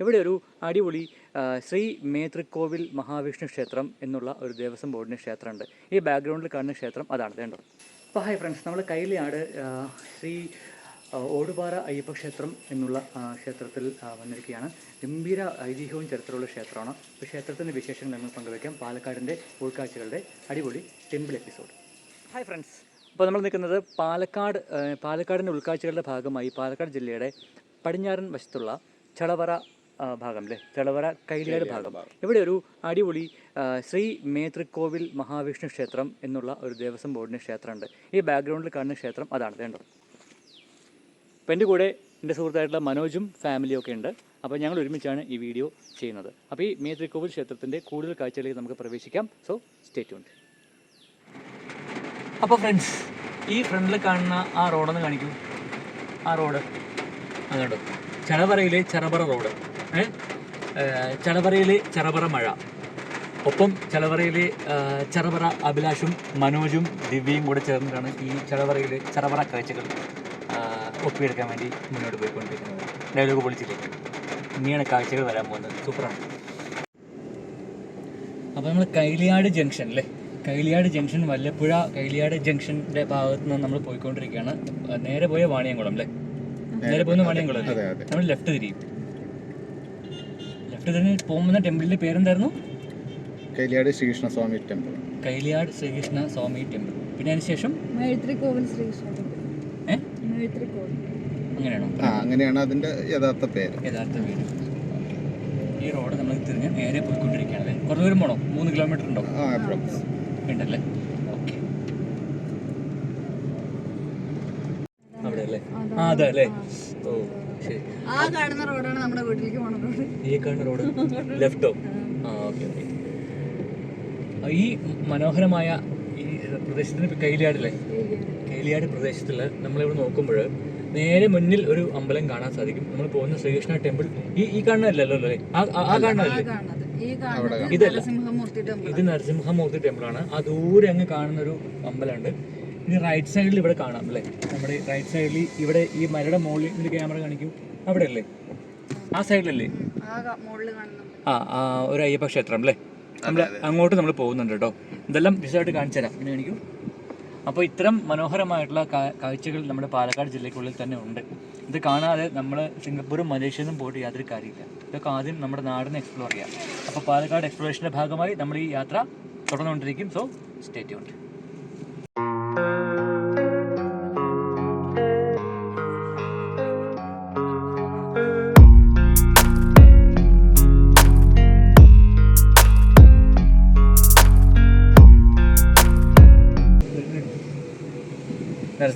ഇവിടെ ഒരു അടിപൊളി ശ്രീ മേതൃക്കോവിൽ മഹാവിഷ്ണു ക്ഷേത്രം എന്നുള്ള ഒരു ദേവസ്വം ബോർഡിന്റെ ക്ഷേത്രമുണ്ട്. ഈ ബാക്ക്ഗ്രൗണ്ടിൽ കാണുന്ന ക്ഷേത്രം അതാണ്. വേണ്ടത് അപ്പോൾ ഹായ് ഫ്രണ്ട്സ് നമ്മൾ കൈലിയാട് ശ്രീ ഓടുപാറ അയ്യപ്പ ക്ഷേത്രം എന്നുള്ള ക്ഷേത്രത്തിൽ വന്നിരിക്കുകയാണ്. ഗംഭീര ഐതിഹ്യവും ചരിത്രമുള്ള ക്ഷേത്രമാണ്. അപ്പോൾ ക്ഷേത്രത്തിന്റെ വിശേഷങ്ങൾ നമ്മൾ പങ്കുവയ്ക്കാം. പാലക്കാടിന്റെ ഉൾക്കാഴ്ചകളുടെ അടിപൊളി ടെമ്പിൾ എപ്പിസോഡ് ഹായ് ഫ്രണ്ട്സ് അപ്പോൾ നമ്മൾ നിൽക്കുന്നത് പാലക്കാട് പാലക്കാടിന്റെ ഉൾക്കാഴ്ചകളുടെ ഭാഗമായി പാലക്കാട് ജില്ലയുടെ പടിഞ്ഞാറൻ വശത്തുള്ള ചളവറ ഭാഗം അല്ലേ? തെളവറ കൈലിയാട് ഭാഗം. ഇവിടെ ഒരു അടിപൊളി ശ്രീ മേതൃക്കോവിൽ മഹാവിഷ്ണു ക്ഷേത്രം എന്നുള്ള ഒരു ദേവസ്വം ബോർഡിന്റെ ക്ഷേത്രമുണ്ട്. ഈ ബാക്ക്ഗ്രൗണ്ടിൽ കാണുന്ന ക്ഷേത്രം അതാണ്. വേണ്ടത് അപ്പോൾ എന്റെ കൂടെ എന്റെ സുഹൃത്തായിട്ടുള്ള മനോജും ഫാമിലിയും ഒക്കെ ഉണ്ട്. അപ്പോൾ ഞങ്ങൾ ഒരുമിച്ചാണ് ഈ വീഡിയോ ചെയ്യുന്നത്. അപ്പോൾ ഈ മേത്രിക്കോവിൽ ക്ഷേത്രത്തിന്റെ കൂടുതൽ കാഴ്ചകളിലേക്ക് നമുക്ക് പ്രവേശിക്കാം. സോ സ്റ്റേ ട്യൂൺഡ് അപ്പോൾ ഫ്രണ്ട്സ് ഈ ഫ്രണ്ടിൽ കാണുന്ന ആ റോഡൊന്ന് കാണിക്കൂ. ആ റോഡ് അങ്ങോട്ട് ചടവറയിലെ ചെറവറ റോഡ് ചടവറയിലെ ചറബറ മഴ. ഒപ്പം ചടവറയിലെ ആ, ചറവറ അഭിലാഷും മനോജും ദിവ്യയും കൂടെ ചേർന്നിട്ടാണ് ഈ ചടവറയിലെ ചറവറ കാഴ്ചകൾ ഒപ്പിയെടുക്കാൻ വേണ്ടി മുന്നോട്ട് പോയിക്കൊണ്ടിരിക്കുന്നത്. ഡയലോഗ് പൊളിച്ചില്ലേ? ഇനിയാണ് കാഴ്ചകൾ വരാൻ പോകുന്നത്. സൂപ്പറാണ്. അപ്പോൾ നമ്മൾ കൈലിയാട് ജംഗ്ഷൻ അല്ലേ കൈലിയാട് ജംഗ്ഷൻ വല്ലപ്പുഴ കൈലിയാട് ജംഗ്ഷന്റെ ഭാഗത്ത് നിന്ന് നമ്മൾ പോയിക്കൊണ്ടിരിക്കുകയാണ് നേരെ പോയ വാണിയംകുളം അല്ലേ നേരെ പോകുന്ന വാണിയംകുളം നമ്മൾ ലെഫ്റ്റ് തിരിയും. ലെഫ്റ്റ് പോകുന്ന ടെമ്പിളിന്റെ പേരെന്തായിരുന്നു? കൈലിയാട് ശ്രീകൃഷ്ണ സ്വാമി ടെമ്പിൾ കൈലിയാട് ശ്രീകൃഷ്ണ സ്വാമി ടെമ്പിൾ പിന്നെ അതിന് ശേഷം? മെഴുത്രിക്കോവിൽ ശ്രീകൃഷ്ണ ഏ? മെഴുത്രിക്കോവിൽ അങ്ങനെയാണോ? ആ അങ്ങനെയാണ് അതിന്റെ യഥാർത്ഥ പേര്. യഥാർത്ഥ പേര്. ഈ റോഡ് നമ്മൾ തിരിഞ്ഞ് നേരെ പോയിക്കൊണ്ടിരിക്കുകയാണ് അല്ലേ? കുറേ ദൂരം പോണോ? മൂന്ന് കിലോമീറ്റർ ഉണ്ടോ? ഉണ്ടല്ലേ? ഓക്കെ. അവിടെ അല്ലേ? ആ അതെ അല്ലേ? ഓ. ആ കാണുന്ന റോഡാണ് നമ്മുടെ വീട്ടിലേക്ക് പോണ റോഡ് ഈ കാണുന്ന റോഡ് ലെഫ്റ്റോ ആ ഓക്കെ ഓക്കെ. ഈ മനോഹരമായ ഈ പ്രദേശത്തിന് കൈലിയാടിലെ കൈലിയാട് പ്രദേശത്തിൽ നമ്മളിവിടെ നോക്കുമ്പോൾ നേരെ മുന്നിൽ ഒരു അമ്പലം കാണാൻ സാധിക്കും. നമ്മൾ പോകുന്ന ശ്രീകൃഷ്ണ ടെമ്പിൾ. ഈ ഈ കാണുന്നതല്ലല്ലോ അല്ലേ? ആ കാണുന്നതല്ലേ ഇതല്ല. ഇത് നരസിംഹമൂർത്തി ടെമ്പിളാണ്. ആ ദൂരെ അങ്ങ് കാണുന്ന ഒരു അമ്പലമുണ്ട്. ഇനി റൈറ്റ് സൈഡിൽ ഇവിടെ കാണാം അല്ലേ? നമ്മുടെ റൈറ്റ് സൈഡിൽ ഇവിടെ ഈ മരയുടെ മുകളിൽ ഇതിന്റെ ക്യാമറ കാണിക്കും. അവിടെ അല്ലേ ആ സൈഡിലല്ലേ ആ ആ ഒരു അയ്യപ്പ ക്ഷേത്രം അല്ലേ നമ്മൾ അങ്ങോട്ട് നമ്മൾ പോകുന്നുണ്ട് കേട്ടോ. ഇതെല്ലാം വിശദമായിട്ട് കാണിച്ചു തരാം. പിന്നെ കാണിക്കും. അപ്പോൾ ഇത്തരം മനോഹരമായിട്ടുള്ള കാഴ്ചകൾ നമ്മുടെ പാലക്കാട് ജില്ലയ്ക്കുള്ളിൽ തന്നെ ഉണ്ട്. ഇത് കാണാതെ നമ്മൾ സിംഗപ്പൂരും മലേഷ്യയിലും പോയിട്ട് യാതൊരു കാര്യമില്ല. ഇതൊക്കെ ആദ്യം നമ്മുടെ നാടിനെ എക്സ്പ്ലോർ ചെയ്യാം. അപ്പോൾ പാലക്കാട് എക്സ്പ്ലോറേഷന്റെ ഭാഗമായി നമ്മൾ ഈ യാത്ര തുടർന്നുകൊണ്ടിരിക്കും. സോ സ്റ്റേ ട്യൂൺഡ്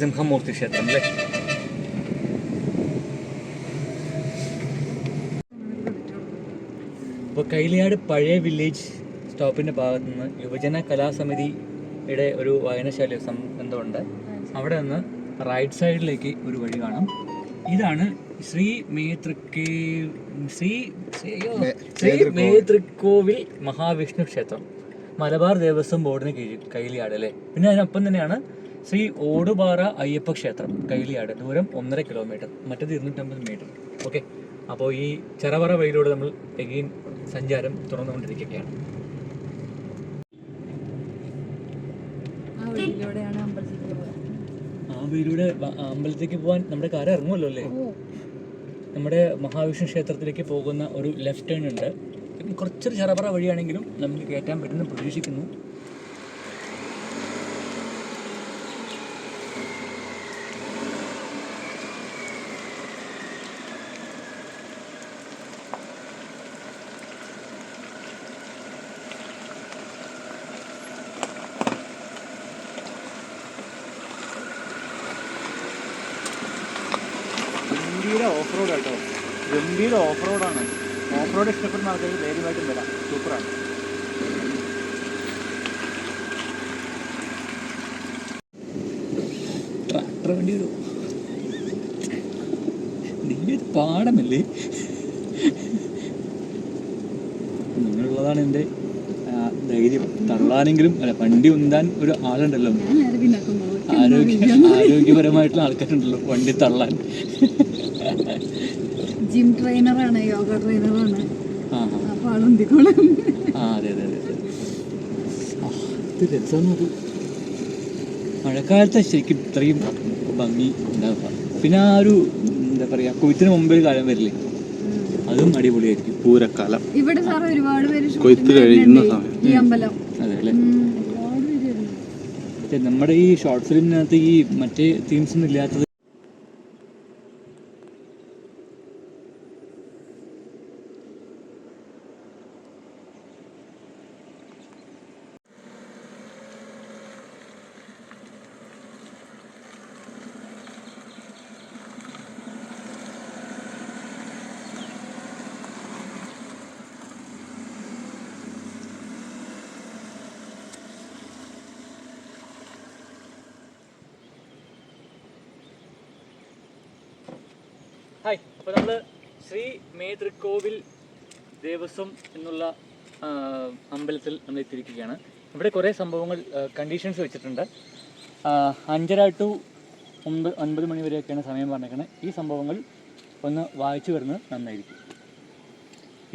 നരസിംഹമൂർത്തി ക്ഷേത്രം അല്ലേ ഇപ്പോൾ കൈലിയാട് പഴയ വില്ലേജ് സ്റ്റോപ്പിന്റെ ഭാഗത്തു നിന്ന് യുവജന കലാസമിതിയുടെ ഒരു വായനശാല സം- എന്തോ ഉണ്ട്. അവിടെ നിന്ന് റൈറ്റ് സൈഡിലേക്ക് ഒരു വഴി കാണാം. ഇതാണ് ശ്രീ മേതൃക്കേ ശ്രീ ശ്രീ മേതൃക്കോവിൽ മഹാവിഷ്ണു ക്ഷേത്രം. മലബാർ ദേവസ്വം ബോർഡിന് കീഴിൽ കൈലിയാട് അല്ലേ? പിന്നെ അതിനൊപ്പം തന്നെയാണ് ശ്രീ ഓടുപാറ അയ്യപ്പ ക്ഷേത്രം കൈലിയാട് ദൂരം ഒന്നര കിലോമീറ്റർ മറ്റേത് ഇരുന്നൂറ്റമ്പത് മീറ്റർ ഓക്കെ അപ്പോൾ ഈ ചെറവറ വഴിയിലൂടെ നമ്മൾ എഗെയിൻ സഞ്ചാരം തുറന്നുകൊണ്ടിരിക്കുകയാണ് ആ അമ്പലത്തിലേക്ക് വഴിയിലൂടെ അമ്പലത്തേക്ക് പോകാൻ നമ്മുടെ കാര്യം ഇറങ്ങുമല്ലോ അല്ലേ? നമ്മുടെ മഹാവിഷ്ണു ക്ഷേത്രത്തിലേക്ക് പോകുന്ന ഒരു ലെഫ്റ്റ് ടേൺ ഉണ്ട്. കുറച്ചൊരു ചെറപറ വഴിയാണെങ്കിലും നമുക്ക് കയറ്റാൻ പറ്റുന്ന പ്രതീക്ഷിക്കുന്നു ഗംഭീര ഓഫ് റോഡ് കേട്ടോ ഗംഭീര ഓഫ് റോഡാണ് ഓഫ് റോഡ് ഇഷ്ടപ്പെടുന്ന ആൾക്കാർക്ക് ധൈര്യമായിട്ടും വരാം. സൂപ്പറാണ്. ട്രാക്ടർ വണ്ടി വരും വലിയൊരു പാടമല്ലേ നിങ്ങളുള്ളതാണ് എന്റെ ധൈര്യം. തള്ളാനെങ്കിലും അല്ല വണ്ടി ഉന്താൻ ഒരു ആളുണ്ടല്ലോ. ആരോഗ്യ ആരോഗ്യപരമായിട്ടുള്ള ആൾക്കാരുണ്ടല്ലോ വണ്ടി തള്ളാൻ. ജിം ട്രെയിനറാണ് യോഗ ട്രെയിനറാണ് അപ്പൊ ആളുന്തിക്കോളും ആ അതെ അതെ അതെ അതെ. ഇത് രസം മഴക്കാലത്ത് ശരിക്കും ഇത്രയും ഭംഗി ഉണ്ടാവുക. പിന്നെ ആ ഒരു എന്താ പറയുക കൊയ്ത്തിന് മുമ്പേ ഒരു കാലം വരില്ലേ? അതും അടിപൊളിയായിരിക്കും പൂരക്കാലം. ഇവിടെ സാർ ഒരുപാട് പേര് കൊയ്ത്ത് കഴിയുന്ന സമയം. ഈ അമ്പലം. അതെ അല്ലേ? നമ്മുടെ ഈ ഷോർട്ട് ഫിലിമിനകത്ത് ഈ മറ്റേ തീംസ് ഒന്നും ഇല്ലാത്തത് ദേവസ്വം എന്നുള്ള അമ്പലത്തിൽ നമ്മൾ എത്തിയിരിക്കുകയാണ്. ഇവിടെ കുറേ സംഭവങ്ങൾ കണ്ടീഷൻസ് വെച്ചിട്ടുണ്ട്. അഞ്ചര ടു ഒമ്പത് ഒൻപത് മണി വരെയൊക്കെയാണ് സമയം പറഞ്ഞേക്കുന്നത് ഈ സംഭവങ്ങൾ ഒന്ന് വായിച്ചു വരുന്നത് നന്നായിരിക്കും.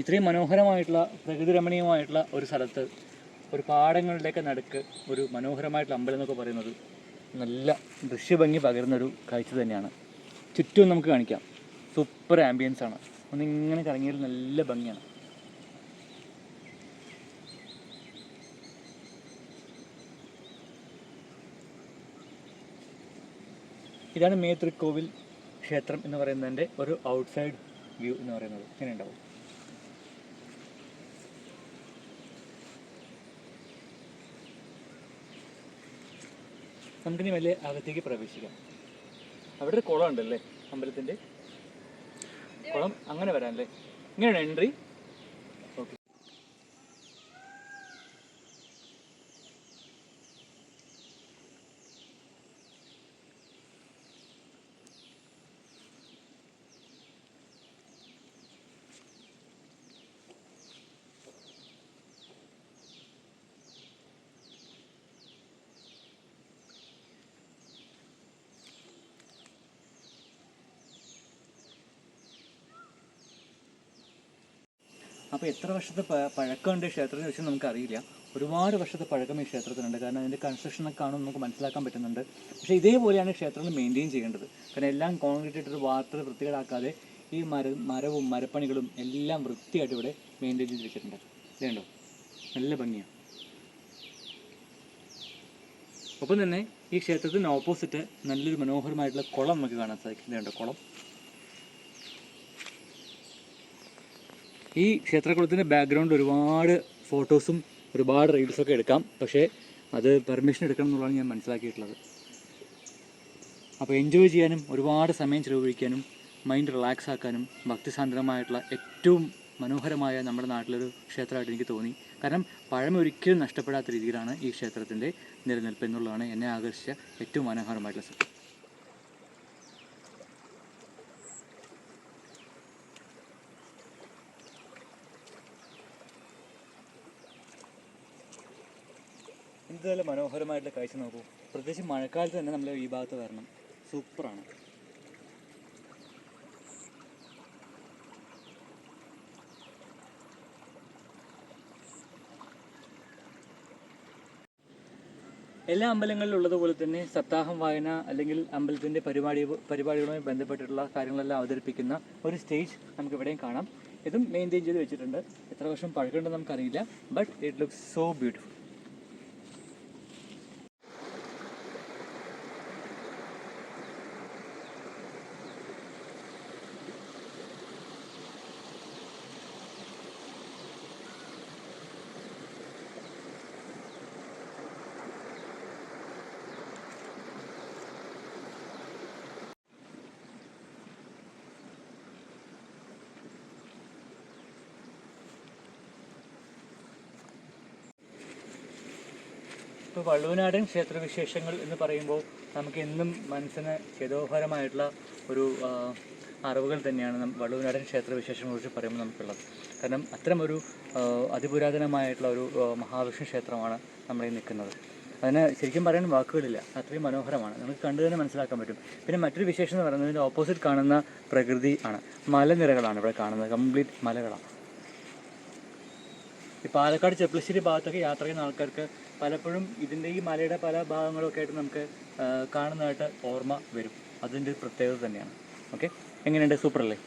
ഇത്രയും മനോഹരമായിട്ടുള്ള പ്രകൃതി രമണീയമായിട്ടുള്ള ഒരു സ്ഥലത്ത് ഒരു പാടങ്ങളുടെയൊക്കെ നടുക്ക് ഒരു മനോഹരമായിട്ടുള്ള അമ്പലം എന്നൊക്കെ പറയുന്നത് നല്ല ദൃശ്യഭംഗി പകരുന്നൊരു കാഴ്ച തന്നെയാണ്. ചുറ്റും നമുക്ക് കാണിക്കാം. സൂപ്പർ ആംബിയൻസ് ആണ്. ഒന്ന് ഇങ്ങനെ കറങ്ങിയാൽ നല്ല ഭംഗിയാണ്. ഇതാണ് മേതൃക്കോവിൽ ക്ഷേത്രം എന്ന് പറയുന്നതിന്റെ ഒരു ഔട്ട്സൈഡ് വ്യൂ എന്ന് പറയുന്നത്. ഇങ്ങനെ ഉണ്ടാവും. നമുക്കിനി വലിയ അകത്തേക്ക് പ്രവേശിക്കാം. അവിടെ ഒരു കുളം ഉണ്ടല്ലേ അമ്പലത്തിന്റെ? കുളം അങ്ങനെ വരാനല്ലേ ഇങ്ങനെയാണ് എൻട്രി അപ്പോൾ എത്ര വർഷത്തെ പഴക്കമുണ്ട് ഈ ക്ഷേത്രത്തിന് വെച്ചാൽ നമുക്കറിയില്ല. ഒരുപാട് വർഷത്തെ പഴക്കം ഈ ക്ഷേത്രത്തിനുണ്ട് കാരണം അതിന്റെ കൺസ്ട്രക്ഷനൊക്കെ കാണുമ്പോൾ നമുക്ക് മനസ്സിലാക്കാൻ പറ്റുന്നുണ്ട്. പക്ഷേ ഇതേപോലെയാണ് ക്ഷേത്രങ്ങൾ മെയിന്റെയിൻ ചെയ്യേണ്ടത്. കാരണം എല്ലാം കോൺക്രീറ്റ് ഇട്ടിട്ട് വാർത്തകൾ വൃത്തികേടാക്കാതെ ഈ മര മരവും മരപ്പണികളും എല്ലാം വൃത്തിയായിട്ട് ഇവിടെ മെയിന്റെയിൻ ചെയ്ത് വെച്ചിട്ടുണ്ട് നല്ല ഭംഗിയാണ് ഒപ്പം തന്നെ ഈ ക്ഷേത്രത്തിന് ഓപ്പോസിറ്റ് നല്ലൊരു മനോഹരമായിട്ടുള്ള കുളം നമുക്ക് കാണാൻ സാധിക്കും ഇതുണ്ടോ കുളം. ഈ ക്ഷേത്രകുളത്തിന്റെ ബാക്ക്ഗ്രൗണ്ട് ഒരുപാട് ഫോട്ടോസും ഒരുപാട് റീൽസൊക്കെ എടുക്കാം. പക്ഷേ അത് പെർമിഷൻ എടുക്കണം എന്നുള്ളതാണ് ഞാൻ മനസ്സിലാക്കിയിട്ടുള്ളത്. അപ്പോൾ എൻജോയ് ചെയ്യാനും ഒരുപാട് സമയം ചിലവഴിക്കാനും മൈൻഡ് റിലാക്സ് ആക്കാനും ഭക്തിസാന്ദ്രമായിട്ടുള്ള ഏറ്റവും മനോഹരമായ നമ്മുടെ നാട്ടിലൊരു ക്ഷേത്രമായിട്ട് എനിക്ക് തോന്നി. കാരണം പഴമ ഒരിക്കലും നഷ്ടപ്പെടാത്ത രീതിയിലാണ് ഈ ക്ഷേത്രത്തിന്റെ നിലനിൽപ്പ് എന്നുള്ളതാണ് എന്നെ ആകർഷിച്ച ഏറ്റവും മനോഹരമായിട്ടുള്ള സത്യം എന്ത് നല്ല മനോഹരമായിട്ടുള്ള കാഴ്ച നോക്കൂ. പ്രത്യേകിച്ച് മഴക്കാലത്ത് തന്നെ നമ്മൾ ഈ ഭാഗത്ത് വരണം. സൂപ്പറാണ്. എല്ലാ അമ്പലങ്ങളിലും ഉള്ളതുപോലെ തന്നെ സപ്താഹം വായന അല്ലെങ്കിൽ അമ്പലത്തിന്റെ പരിപാടി പരിപാടികളുമായി ബന്ധപ്പെട്ടിട്ടുള്ള കാര്യങ്ങളെല്ലാം അവതരിപ്പിക്കുന്ന ഒരു സ്റ്റേജ് നമുക്ക് ഇവിടെയും കാണാം. ഇതും മെയിന്റെയിൻ ചെയ്ത് വെച്ചിട്ടുണ്ട്. എത്ര വർഷം പഴക്കമുണ്ടെന്ന് നമുക്കറിയില്ല but it looks so beautiful ഇപ്പോൾ വള്ളുവനാടൻ ക്ഷേത്രവിശേഷങ്ങൾ എന്ന് പറയുമ്പോൾ നമുക്ക് എന്നും മനസ്സിന് ചേതോഹരമായിട്ടുള്ള ഒരു അറിവുകൾ തന്നെയാണ് വള്ളുവനാടൻ ക്ഷേത്രവിശേഷങ്ങളെ കുറിച്ച് പറയുമ്പോൾ നമുക്കുള്ളത്. കാരണം അത്തരം ഒരു അതിപുരാതനമായിട്ടുള്ള ഒരു മഹാവിഷ്ണു ക്ഷേത്രമാണ് നമ്മളീ നിൽക്കുന്നത്. അതിന് ശരിക്കും പറയാൻ വാക്കുകളില്ല. അത്രയും മനോഹരമാണ്. നമുക്ക് കണ്ടു തന്നെ മനസ്സിലാക്കാൻ പറ്റും. പിന്നെ മറ്റൊരു വിശേഷം എന്ന് പറയുന്നത് ഇതിന്റെ ഓപ്പോസിറ്റ് കാണുന്ന പ്രകൃതി ആണ്. മലനിരകളാണ് ഇവിടെ കാണുന്നത്. കംപ്ലീറ്റ് മലകളാണ്. ഈ പാലക്കാട് ചെപ്പളശ്ശേരി ഭാഗത്തൊക്കെ യാത്ര ചെയ്യുന്ന ആൾക്കാർക്ക് പലപ്പോഴും ഇതിന്റെ ഈ മലയുടെ പല ഭാഗങ്ങളൊക്കെ ആയിട്ട് നമുക്ക് കാണുന്നതായിട്ട് ഓർമ്മ വരും. അതിന്റെ പ്രത്യേകത തന്നെയാണ്. ഓക്കെ? എങ്ങനെയുണ്ട്? സൂപ്പർ അല്ലേ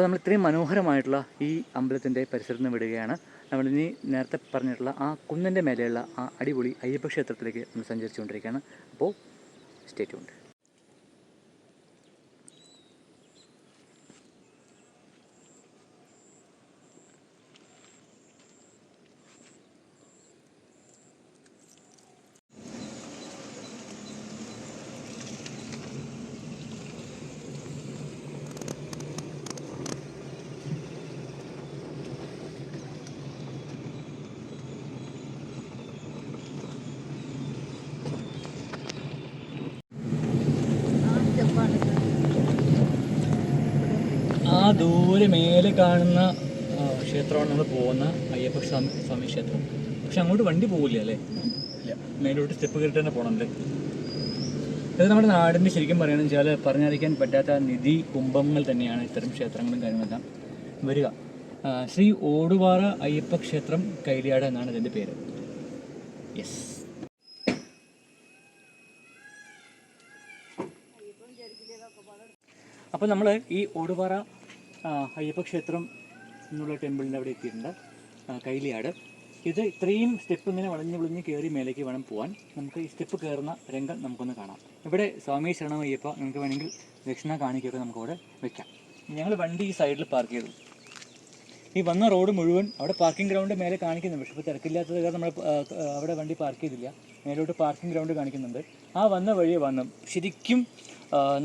അപ്പോൾ നമ്മൾ ഇത്രയും മനോഹരമായിട്ടുള്ള ഈ അമ്പലത്തിന്റെ പരിസരത്ത് നിന്ന് വിടുകയാണ്. നമ്മളിനി നേരത്തെ പറഞ്ഞിട്ടുള്ള ആ കുന്നിന്റെ മേലെയുള്ള ആ അടിപൊളി അയ്യപ്പ ക്ഷേത്രത്തിലേക്ക് നമ്മൾ സഞ്ചരിച്ചുകൊണ്ടിരിക്കുകയാണ്. അപ്പോൾ സ്റ്റേറ്റ് ഉണ്ട് ആ സ്റ്റെപ്പാണ് ആ ദൂരെ മേലെ കാണുന്ന ക്ഷേത്രമാണ് നമ്മൾ പോകുന്ന അയ്യപ്പ സ്വാമി സ്വാമി ക്ഷേത്രം. പക്ഷെ അങ്ങോട്ട് വണ്ടി പോകില്ല അല്ലേ? ഇല്ല. മേലോട്ട് സ്റ്റെപ്പ് കയറിട്ട് തന്നെ പോകണം അല്ലേ? ഇത് നമ്മുടെ നാടിന്റെ ശരിക്കും പറയുകയാണെന്ന് വെച്ചാൽ പറഞ്ഞറിയിക്കാൻ പറ്റാത്ത നിധി കുംഭങ്ങൾ തന്നെയാണ് ഇത്തരം ക്ഷേത്രങ്ങളും കാര്യങ്ങളെല്ലാം. വരിക. ശ്രീ ഓടുപാറ അയ്യപ്പ ക്ഷേത്രം കൈലിയാട് എന്നാണ് ഇതിന്റെ പേര്. യെസ് അപ്പോൾ നമ്മൾ ഈ ഓടുപാറ ആ, അയ്യപ്പ എന്നുള്ള ടെമ്പിളിന്റെ അവിടെ എത്തിയിട്ടുണ്ട്. കൈലിയാട്. ഇത് ഇത്രയും സ്റ്റെപ്പ് ഇങ്ങനെ വളഞ്ഞ് വിളിഞ്ഞ് കയറി മേലേക്ക് വേണം പോകാൻ നമുക്ക് ഈ സ്റ്റെപ്പ് കയറുന്ന രംഗം നമുക്കൊന്ന് കാണാം. ഇവിടെ സ്വാമി ശരണം അയ്യപ്പ നിങ്ങൾക്ക് വേണമെങ്കിൽ ദക്ഷിണ കാണിക്കൊക്കെ നമുക്കവിടെ വെക്കാം. ഞങ്ങൾ വണ്ടി ഈ സൈഡിൽ പാർക്ക് ചെയ്തു. ഈ വന്ന റോഡ് മുഴുവൻ അവിടെ പാർക്കിംഗ് ഗ്രൗണ്ട് മേലെ കാണിക്കുന്നുണ്ട്. പക്ഷേ ഇപ്പോൾ തിരക്കില്ലാത്തത് കാരണം നമ്മൾ അവിടെ വണ്ടി പാർക്ക് ചെയ്തില്ല. മേലോട്ട് പാർക്കിംഗ് ഗ്രൗണ്ട് കാണിക്കുന്നുണ്ട്. ആ വന്ന വഴി വന്നു. ശരിക്കും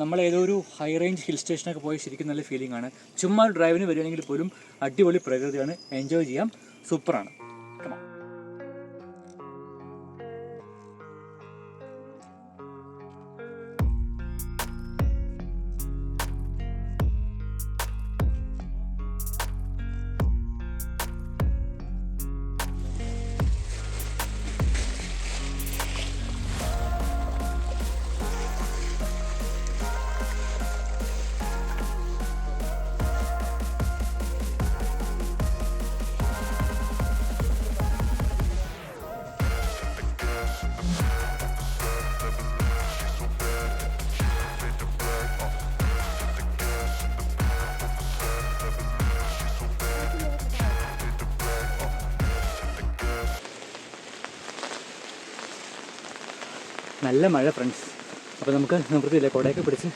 നമ്മൾ ഏതോ ഒരു ഹൈ റേഞ്ച് ഹിൽ സ്റ്റേഷനൊക്കെ പോയി ശരിക്കും നല്ല ഫീലിംഗ് ആണ്. ചുമ്മാ ഡ്രൈവിന് വരികയാണെങ്കിൽ പോലും അടിപൊളി പ്രകൃതിയാണ്. എൻജോയ് ചെയ്യാം. സൂപ്പറാണ് നല്ല മഴ ഫ്രണ്ട്സ് അപ്പോൾ നമുക്ക് നിവൃത്തിയില്ല? കുടയൊക്കെ പിടിച്ച്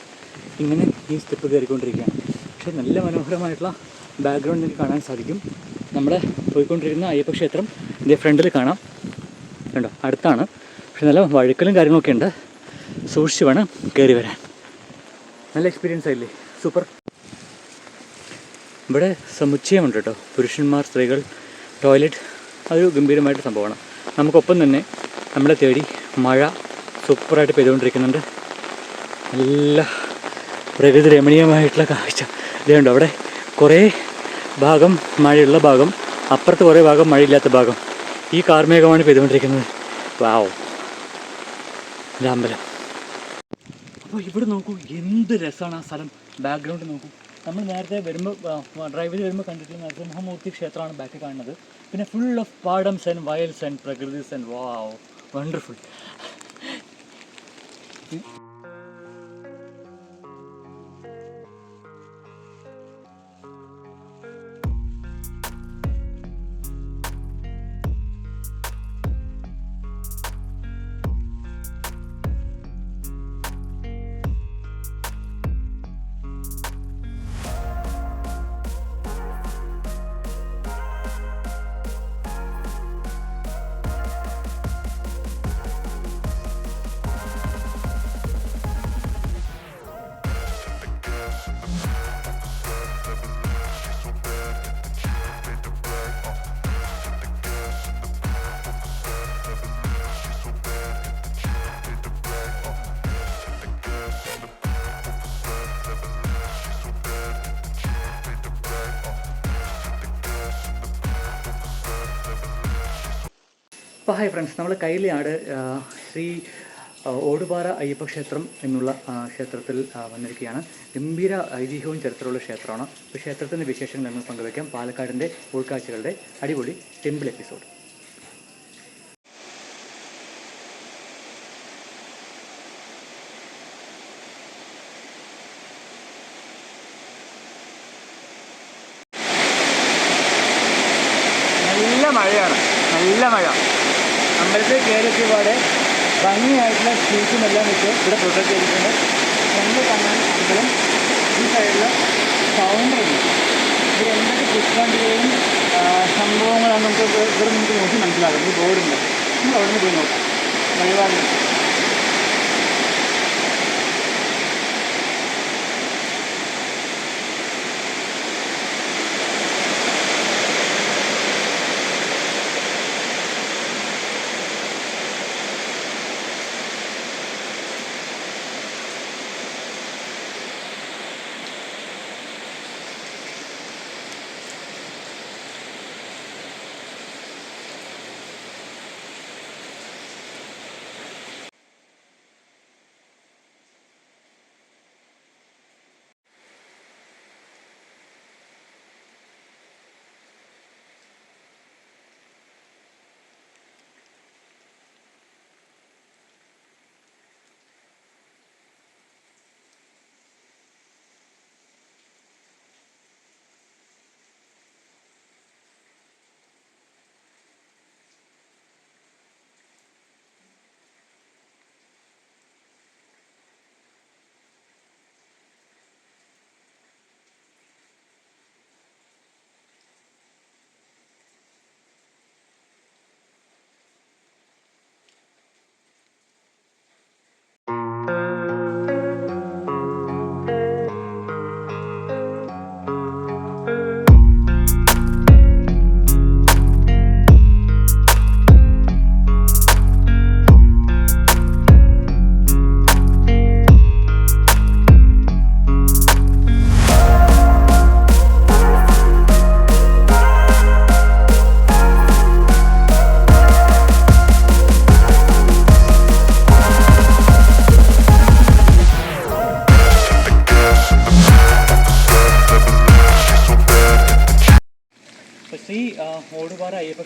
ഇങ്ങനെ ഈ സ്റ്റെപ്പ് കയറിക്കൊണ്ടിരിക്കുകയാണ്. പക്ഷേ നല്ല മനോഹരമായിട്ടുള്ള ബാക്ക്ഗ്രൗണ്ട് നിങ്ങൾക്ക് കാണാൻ സാധിക്കും. നമ്മുടെ പോയിക്കൊണ്ടിരിക്കുന്ന അയ്യപ്പ ക്ഷേത്രം ഇതിന്റെ ഫ്രണ്ടിൽ കാണാം. കണ്ടോ? അടുത്താണ്. പക്ഷെ നല്ല വഴുക്കലും കാര്യങ്ങളൊക്കെ ഉണ്ട്. സൂക്ഷിച്ച് വേണം കയറി വരാൻ. നല്ല എക്സ്പീരിയൻസ് ആയില്ലേ? സൂപ്പർ ഇവിടെ സമുച്ചയമുണ്ട് കേട്ടോ. പുരുഷന്മാർ സ്ത്രീകൾ ടോയ്ലറ്റ് അതൊരു ഗംഭീരമായിട്ട് സംഭവമാണ്. നമുക്കൊപ്പം തന്നെ നമ്മളെ തേടി മഴ സൂപ്പറായിട്ട് പെയ്തുകൊണ്ടിരിക്കുന്നുണ്ട്. നല്ല പ്രകൃതി രമണീയമായിട്ടുള്ള കാഴ്ച. ഇതുണ്ട് അവിടെ കുറേ ഭാഗം മഴയുള്ള ഭാഗം അപ്പുറത്ത് കുറേ ഭാഗം മഴയില്ലാത്ത ഭാഗം. ഈ കാർമേഘമാണ് പെയ്തുകൊണ്ടിരിക്കുന്നത്. വാവ് അമ്പലം. അപ്പോൾ ഇവിടെ നോക്കൂ എന്ത് രസമാണ് ആ സ്ഥലം. ബാക്ക്ഗ്രൗണ്ട് നോക്കൂ. നമ്മൾ നേരത്തെ വരുമ്പോൾ ഡ്രൈവ് ചെയ്ത് വരുമ്പോൾ കണ്ടിട്ടുള്ള നരസിംഹമൂർത്തി ക്ഷേത്രമാണ് ബാക്കിൽ കാണുന്നത്. പിന്നെ ഫുൾ ഓഫ് പാടംസ് ആൻഡ് വയൽസ് ആൻഡ് പ്രകൃതിസ് ആൻഡ് വാവ് വണ്ടർഫുൾ আপনি അപ്പോൾ ഹായ് ഫ്രണ്ട്സ്. നമ്മൾ കൈലിയാട് ശ്രീ ഓടുപാറ അയ്യപ്പ ക്ഷേത്രം എന്നുള്ള ക്ഷേത്രത്തിൽ വന്നിരിക്കുകയാണ്. ഗംഭീര ഐതിഹ്യവും ചരിത്രമുള്ള ക്ഷേത്രമാണ്. അപ്പോൾ ക്ഷേത്രത്തിന്റെ വിശേഷങ്ങൾ നമ്മൾ പങ്കുവയ്ക്കാം. പാലക്കാടിന്റെ ഉൾക്കാഴ്ചകളുടെ അടിപൊളി ടെമ്പിൾ എപ്പിസോഡ്. നല്ല മഴയാണ്. നല്ല മഴ. അമ്പലത്തിൽ കയറിയൊക്കെ പാടെ ഭംഗിയായിട്ടുള്ള ഷീറ്റും എല്ലാം വെച്ച് ഇവിടെ പ്രൊട്ടക്ട് ചെയ്തിട്ടുണ്ട്. രണ്ട് കാണാൻ അമ്പലം ഈ സൈഡിൽ സൗണ്ടറുണ്ട് ഇത് എന്തൊക്കെ പുഷ്പാഞ്ജലിയും സംഭവങ്ങളാണ് നമുക്ക് ഇവിടെ നമുക്ക് നോക്കി മനസ്സിലാകും ഈ ബോർഡുണ്ട് നമ്മൾ അവിടെ നിന്ന് പോയി നോക്കാം. വഴിപാടുണ്ട്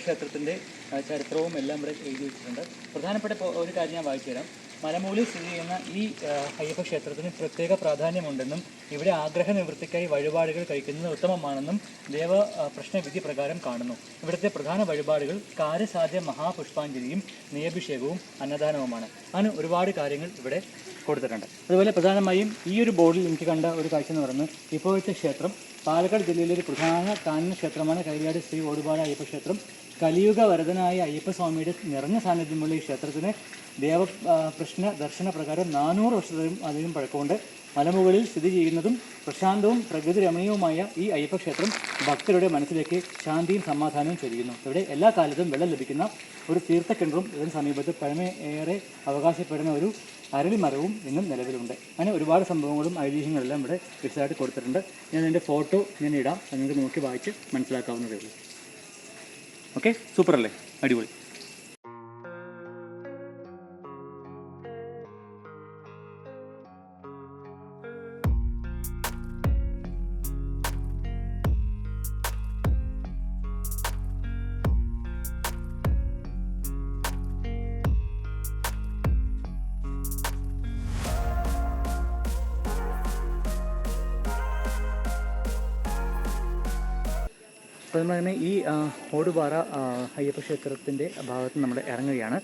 ക്ഷേത്രത്തിന്റെ ചരിത്രവും എല്ലാം ഇവിടെ എഴുതി വെച്ചിട്ടുണ്ട്. പ്രധാനപ്പെട്ട ഒരു കാര്യം ഞാൻ വായിച്ചു തരാം മലമൂലിൽ സ്ഥിതി ചെയ്യുന്ന ഈ അയ്യപ്പ ക്ഷേത്രത്തിന് പ്രത്യേക പ്രാധാന്യമുണ്ടെന്നും ഇവിടെ ആഗ്രഹ നിവൃത്തിക്കായി വഴിപാടുകൾ കഴിക്കുന്നത് ഉത്തമമാണെന്നും ദേവ പ്രശ്ന പ്രശ്നവിധി പ്രകാരം കാണുന്നു. ഇവിടുത്തെ പ്രധാന വഴിപാടുകൾ കാര്യസാധ്യ മഹാപുഷ്പാഞ്ജലിയും നെയ്യഭിഷേകവും അന്നദാനവുമാണ്. അങ്ങനെ ഒരുപാട് കാര്യങ്ങൾ ഇവിടെ കൊടുത്തിട്ടുണ്ട്. അതുപോലെ പ്രധാനമായും ഈ ഒരു ബോർഡിൽ എനിക്ക് കണ്ട ഒരു കാഴ്ച എന്ന് പറയുന്നത് ഇപ്പോഴത്തെ ക്ഷേത്രം പാലക്കാട് ജില്ലയിലെ ഒരു പ്രധാന കാനന ക്ഷേത്രമാണ് കൈലാട് ശ്രീ ഓടുപാട് അയ്യപ്പ ക്ഷേത്രം. കലിയുഗ വരദനായ അയ്യപ്പസ്വാമിയുടെ നിറഞ്ഞ സാന്നിധ്യമുള്ള ഈ ക്ഷേത്രത്തിന് ദേവ ആ, പ്രശ്ന ദർശന പ്രകാരം നാനൂറ് വർഷത്തിലും അധികം പഴക്കമുണ്ട്. മലമുകളിൽ സ്ഥിതി ചെയ്യുന്നതും പ്രശാന്തവും പ്രകൃതി രമണീയവുമായ ഈ അയ്യപ്പക്ഷേത്രം ഭക്തരുടെ മനസ്സിലേക്ക് ശാന്തിയും സമാധാനവും ചൊരിയുന്നു. ഇവിടെ എല്ലാ കാലത്തും വെള്ളം ലഭിക്കുന്ന ഒരു തീർത്ഥക്കിണറും ഇതിന് സമീപത്ത് പഴമയേറെ അവകാശപ്പെടുന്ന ഒരു അരളിമരവും ഇന്നും നിലവിലുണ്ട്. അങ്ങനെ ഒരുപാട് സംഭവങ്ങളും ഐതിഹ്യങ്ങളെല്ലാം ഇവിടെ വിശദമായിട്ട് കൊടുത്തിട്ടുണ്ട്. ഞാൻ അതിന്റെ ഫോട്ടോ ഞാൻ ഇടാം. നിങ്ങൾക്ക് നോക്കി വായിച്ച് മനസ്സിലാക്കാവുന്നതേ ഉള്ളൂ. ഓക്കെ? സൂപ്പർ അല്ലേ അടിപൊളി. അപ്പോൾ നമ്മൾ തന്നെ ഈ ഓടുപാറ അയ്യപ്പ ക്ഷേത്രത്തിന്റെ ഭാഗത്ത് നമ്മൾ ഇറങ്ങുകയാണ്.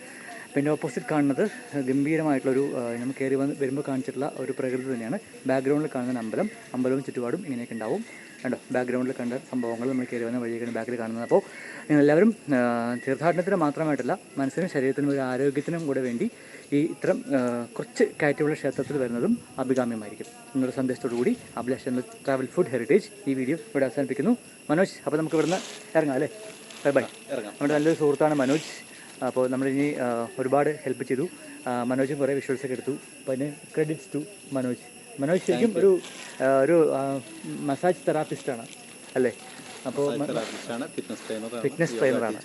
പിന്നെ ഓപ്പോസിറ്റ് കാണുന്നത് ഗംഭീരമായിട്ടുള്ളൊരു നമ്മൾ കയറി വന്ന് വരുമ്പോൾ കാണിച്ചിട്ടുള്ള ഒരു പ്രകൃതി തന്നെയാണ്. ബാക്ക്ഗ്രൗണ്ടിൽ കാണുന്ന അമ്പലം അമ്പലവും ചുറ്റുപാടും ഇങ്ങനെയൊക്കെ ഉണ്ടാവും. കണ്ടോ? ബാക്ക്ഗ്രൗണ്ടിൽ കണ്ട സംഭവങ്ങൾ നമ്മൾ കയറി വന്ന വഴിയൊക്കെയാണ് ബാക്കിൽ കാണുന്നത്. അപ്പോൾ നിങ്ങളെല്ലാവരും തീർത്ഥാടനത്തിന് മാത്രമായിട്ടല്ല മനസ്സിനും ശരീരത്തിനും ഒരു ആരോഗ്യത്തിനും കൂടെ വേണ്ടി ഈ ഇത്തരം കുറച്ച് കയറ്റമുള്ള ക്ഷേത്രത്തിൽ വരുന്നതും അഭികാമ്യമായിരിക്കും. എന്നൊരു സന്ദേശത്തോടു കൂടി അഭിലാഷ് എന്ന ട്രാവൽ ഫുഡ് ഹെറിറ്റേജ് ഈ വീഡിയോ ഇവിടെ അവസാനിപ്പിക്കുന്നു. മനോജ് അപ്പോൾ നമുക്ക് ഇവിടുന്ന് ഇറങ്ങാം അല്ലേ? ബൈ ബൈ ഇറങ്ങാം. നമ്മുടെ നല്ലൊരു സുഹൃത്താണ് മനോജ്. അപ്പോൾ നമ്മളിനി ഒരുപാട് ഹെൽപ്പ് ചെയ്തു. മനോജും കുറേ വിഷ്വൽസൊക്കെ എടുത്തു. അപ്പോൾ അതിന് ക്രെഡിറ്റ്സ് ടു മനോജ്. മനോജ് ശരിക്കും ഒരു ഒരു മസാജ് തെറാപ്പിസ്റ്റാണ് അല്ലേ? അപ്പോൾ ഫിറ്റ്നസ് ട്രെയിനറാണ്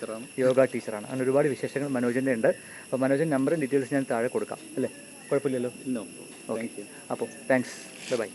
യോഗ ടീച്ചറാണ് അങ്ങനെ ഒരുപാട് വിശേഷങ്ങൾ മനോജിന്റെ ഉണ്ട്. അപ്പോൾ മനോജിന്റെ നമ്പറും ഡീറ്റെയിൽസ് ഞാൻ താഴെ കൊടുക്കാം അല്ലേ? കുഴപ്പമില്ലല്ലോ? ഓക്കെ അപ്പോൾ താങ്ക്സ് ബൈ ബൈ